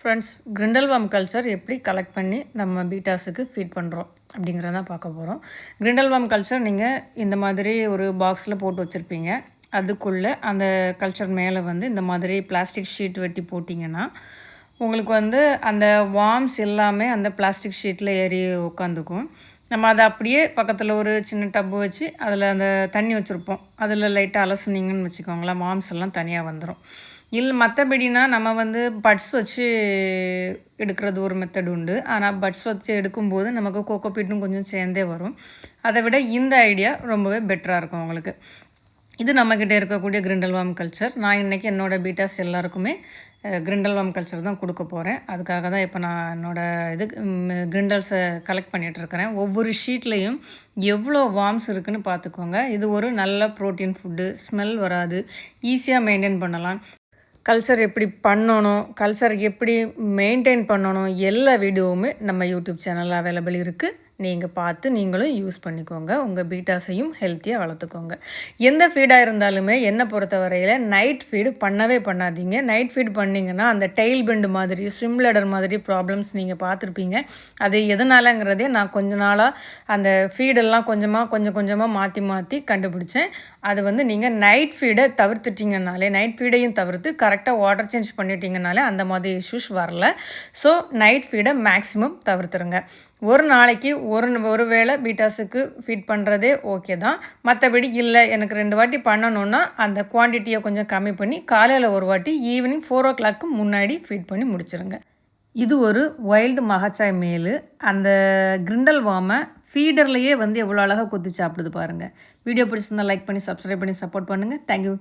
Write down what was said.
Friends கிரிண்டல்வாம் culture எப்படி collect பண்ணி நம்ம பீட்டாஸுக்கு ஃபீட் பண்ணுறோம் அப்படிங்கிறத பார்க்க போகிறோம் கிரிண்டல்வாம் கல்ச்சர் நீங்கள் இந்த மாதிரி ஒரு பாக்ஸில் போட்டு வச்சுருப்பீங்க. அதுக்குள்ளே அந்த கல்ச்சர் மேலே வந்து இந்த மாதிரி பிளாஸ்டிக் ஷீட் வெட்டி போட்டிங்கன்னா உங்களுக்கு வந்து அந்த வார்ம்ஸ் எல்லாமே அந்த பிளாஸ்டிக் ஷீட்டில் ஏறி உட்காந்துக்கும் நம்ம அதை அப்படியே பக்கத்தில் ஒரு சின்ன டப்பு வச்சு அதில் அந்த தண்ணி வச்சுருப்போம். அதில் லைட்டாக அலசுனீங்கன்னு வச்சுக்கோங்களேன் வார்ம்ஸ் எல்லாம் தனியாக வந்துடும் இல்லை மற்றபடினா நம்ம வந்து பட்ஸ் வச்சு எடுக்கிறது ஒரு மெத்தட் உண்டு. ஆனால் பட்ஸ் வச்சு எடுக்கும்போது நமக்கு கோகோபீட்டும் கொஞ்சம் சேர்ந்தே வரும். அதை விட இந்த ஐடியா ரொம்பவே பெட்டராக இருக்கும் உங்களுக்கு. இது நம்மக்கிட்ட இருக்கக்கூடிய கிரிண்டல்வாம் கல்ச்சர் நான் இன்றைக்கி என்னோடய பீட்டாஸ் எல்லாருக்குமே கிரிண்டல்வாம் கல்ச்சர் தான் கொடுக்க போகிறேன் அதுக்காக தான் இப்போ நான் என்னோடய இது கிரிண்டல்ஸை கலெக்ட் பண்ணிகிட்ருக்கிறேன் ஒவ்வொரு ஷீட்லேயும் எவ்வளோ வார்ம்ஸ் இருக்குதுன்னு பார்த்துக்கோங்க. இது ஒரு நல்ல ப்ரோட்டீன் ஃபுட்டு ஸ்மெல் வராது. ஈஸியாக மெயின்டைன் பண்ணலாம். கல்ச்சர் எப்படி பண்ணணும் கல்ச்சர் எப்படி மெயின்டைன் பண்ணணும் எல்லா வீடியோவுமே நம்ம யூடியூப் சேனலில் அவைலபிள் இருக்குது நீங்கள் பார்த்து நீங்களும் யூஸ் பண்ணிக்கோங்க. உங்கள் பீட்டாஸையும் ஹெல்த்தியாக வளர்த்துக்கோங்க. எந்த ஃபீடாக இருந்தாலுமே என்னை பொறுத்த வரையில் நைட் ஃபீடு பண்ணவே பண்ணாதீங்க. நைட் ஃபீட் பண்ணிங்கன்னா அந்த டெய்ல் பெண்டு மாதிரி ஸ்விம் லெடர் மாதிரி ப்ராப்ளம்ஸ் நீங்கள் பார்த்துருப்பீங்க. அது எதனாலங்கிறதே நான் கொஞ்ச நாளாக அந்த ஃபீடெல்லாம் கொஞ்சமாக கொஞ்சம் கொஞ்சமாக மாற்றி மாற்றி கண்டுபிடிச்சேன். அது வந்து நீங்கள் நைட் ஃபீடை தவிர்த்துட்டிங்கனாலே நைட் ஃபீடையும் தவிர்த்து கரெக்டாக வாட்டர் சேஞ்ச் பண்ணிட்டீங்கனாலே அந்த மாதிரி இஷ்யூஸ் வரல. ஸோ நைட் ஃபீடை மேக்ஸிமம் தவிர்த்துருங்க. ஒரு நாளைக்கு ஒரு ஒரு வேளை பீட்டாஸுக்கு ஃபீட் பண்ணுறதே ஓகே தான். மற்றபடி இல்லை எனக்கு ரெண்டு வாட்டி பண்ணணுன்னா அந்த குவான்டிட்டியை கொஞ்சம் கம்மி பண்ணி காலையில் ஒரு வாட்டி ஈவினிங் ஃபோர் ஓ கிளாக்கு முன்னாடி ஃபீட் பண்ணி முடிச்சிருங்க. இது ஒரு வைல்டு மகச்சாய் மேலு. அந்த கிரிண்டல் வாமை ஃபீடர்லேயே வந்து எவ்வளோ அழகாக கொத்தி சாப்பிடுது பாருங்கள் வீடியோ பிடிச்சிருந்தா லைக் பண்ணி சப்ஸ்கிரைப் பண்ணி சப்போர்ட் பண்ணுங்கள் தேங்க்யூ